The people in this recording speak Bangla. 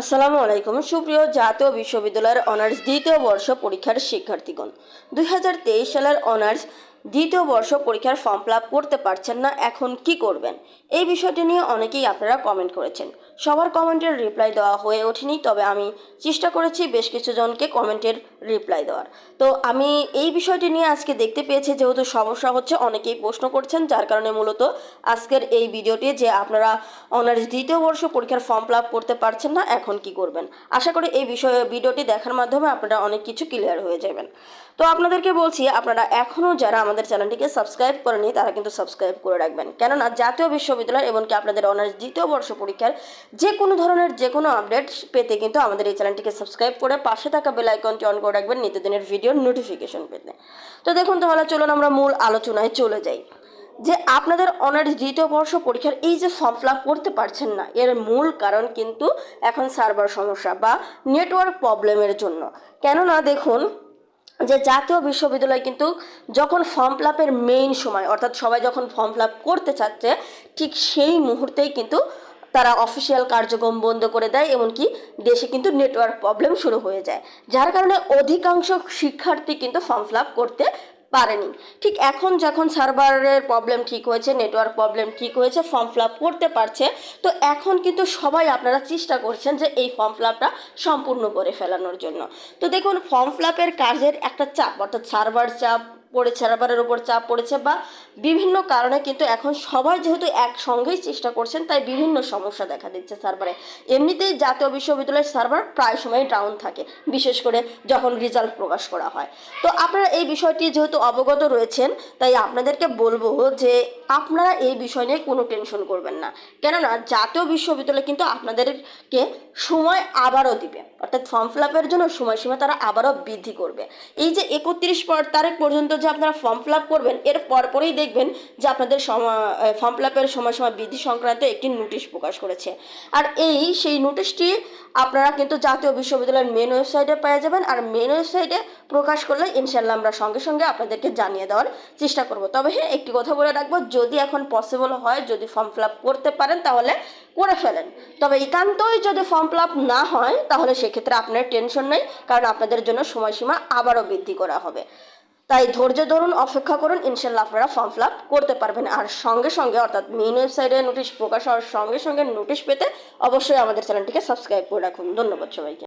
আসসালামু আলাইকুম। সুপ্রিয় জাতীয় বিশ্ববিদ্যালয়ের অনার্স দ্বিতীয় বর্ষ পরীক্ষার শিক্ষার্থীগণ, দুই হাজার তেইশ সালের অনার্স দ্বিতীয় বর্ষ পরীক্ষার ফর্ম ফিল করতে পারছেন না, এখন কি করবেন? এই বিষয়টি নিয়ে অনেকেই আপনারা কমেন্ট করেছেন। সবার কমেন্টের রিপ্লাই দেওয়া হয়ে ওঠেনি, তবে আমি চেষ্টা করেছি বেশ কিছু জনকে কমেন্টের রিপ্লাই দেওয়ার। তো আমি এই বিষয়টি নিয়ে আজকে দেখতে পেয়েছি, যেহেতু সমস্যা হচ্ছে, অনেকেই প্রশ্ন করছেন, যার কারণে মূলত আজকের এই ভিডিওটি যে আপনারা অনার্স দ্বিতীয় বর্ষ পরীক্ষার ফর্ম ফিল করতে পারছেন না, এখন কি করবেন? আশা করি এই বিষয়ে ভিডিওটি দেখার মাধ্যমে আপনারা অনেক কিছু ক্লিয়ার হয়ে যাবেন। তো আপনাদেরকে বলছি, আপনারা এখনও যারা আমাদের চ্যানেলটিকে সাবস্ক্রাইব করেনি, তারা কিন্তু সাবস্ক্রাইব করে রাখবেন। কেননা জাতীয় বিশ্ববিদ্যালয় এমনকি আপনাদের অনার্স দ্বিতীয় বর্ষ পরীক্ষার যে কোনো ধরনের যে কোনো আপডেট পেতে কিন্তু আমাদের এই চ্যানেলটিকে সাবস্ক্রাইব করে পাশে থাকা বেল আইকনটি অন করে রাখবেন নিত্যদিনের ভিডিওর নোটিফিকেশন পেতে। তো দেখুন তাহলে চলুন আমরা মূল আলোচনায় চলে যাই। যে আপনাদের অনার্স দ্বিতীয় বর্ষ পরীক্ষার এই যে ফর্ম ফিল করতে পারছেন না, এর মূল কারণ কিন্তু এখন সার্ভার সমস্যা বা নেটওয়ার্ক প্রবলেমের জন্য। কেননা দেখুন যে জাতীয় বিশ্ববিদ্যালয় কিন্তু যখন ফর্ম ফিল আপের মেইন সময়, অর্থাৎ সবাই যখন ফর্ম ফিল আপ করতে চাচ্ছে, ঠিক সেই মুহূর্তেই কিন্তু তারা অফিসিয়াল কার্যক্রম বন্ধ করে দেয়, এমনকি দেশে কিন্তু নেটওয়ার্ক প্রবলেম শুরু হয়ে যায়। যার কারণে অধিকাংশ শিক্ষার্থী কিন্তু ফর্ম ফিল আপ করতে পারেনি। ঠিক এখন যখন সার্ভারের প্রবলেম ঠিক হয়েছে, নেটওয়ার্ক প্রবলেম ঠিক হয়েছে, ফর্ম ফিল আপ করতে পারছে, তো এখন কিন্তু সবাই আপনারা চেষ্টা করছেন যে এই ফর্ম ফিল আপটা সম্পূর্ণ করে ফেলানোর জন্য। তো দেখুন, ফর্ম ফিল আপের কাজের একটা চাপ, অর্থাৎ সার্ভার চাপ পড়েছে সার্ভারের উপর চাপ পড়েছে বা বিভিন্ন কারণে কিন্তু এখন সবাই যেহেতু একসঙ্গেই চেষ্টা করছেন, তাই বিভিন্ন সমস্যা দেখা দিচ্ছে সার্ভারে। এমনিতেই জাতীয় বিশ্ববিদ্যালয়ের সার্ভার প্রায় সময় ডাউন থাকে, বিশেষ করে যখন রেজাল্ট প্রকাশ করা হয়। তো আপনারা এই বিষয়টি যেহেতু অবগত রয়েছেন, তাই আপনাদেরকে বলব যে আপনারা এই বিষয় নিয়ে কোনো টেনশন করবেন না। কেননা জাতীয় বিশ্ববিদ্যালয় কিন্তু আপনাদেরকে সময় আবারও দিবে। অর্থাৎ ফর্ম ফিল আপের জন্য সময়সীমা তারা আবারও বৃদ্ধি করবে। এই যে একত্রিশ তারিখ পর্যন্ত যে আপনারা ফর্ম ফিল আপ করবেন, এর পরপরেই দেখবেন যে আপনাদের ফর্ম ফিল আপের সময়সীমা বৃদ্ধি সংক্রান্ত একটি নোটিশ প্রকাশ করেছে। আর এই, সেই নোটিশটি আপনারা কিন্তু জাতীয় বিশ্ববিদ্যালয়ের মেন ওয়েবসাইটে পেয়ে যাবেন, আর মেন ওয়েবসাইটে প্রকাশ করলে ইনশাল্লাহ আমরা সঙ্গে সঙ্গে আপনাদেরকে জানিয়ে দেওয়ার চেষ্টা করব। তবে হ্যাঁ একটি কথা বলে রাখব, যদি এখন পসিবল হয়, যদি ফর্ম ফিল আপ করতে পারেন, তাহলে করে ফেলেন। তবে একান্তই যদি ফর্ম ফিল আপ না হয়, তাহলে সেক্ষেত্রে আপনার টেনশন নেই, কারণ আপনাদের জন্য সময়সীমা আবারও বৃদ্ধি করা হবে। তাই ধৈর্য ধরুন, অপেক্ষা করুন, ইনশাল্লাহ আপনারা ফর্ম ফিল করতে পারবেন। আর সঙ্গে সঙ্গে, অর্থাৎ মেন ওয়েবসাইটে নোটিশ প্রকাশ হওয়ার সঙ্গে সঙ্গে নোটিশ পেতে অবশ্যই আমাদের চ্যানেলটিকে সাবস্ক্রাইব করে রাখুন। ধন্যবাদ সবাইকে।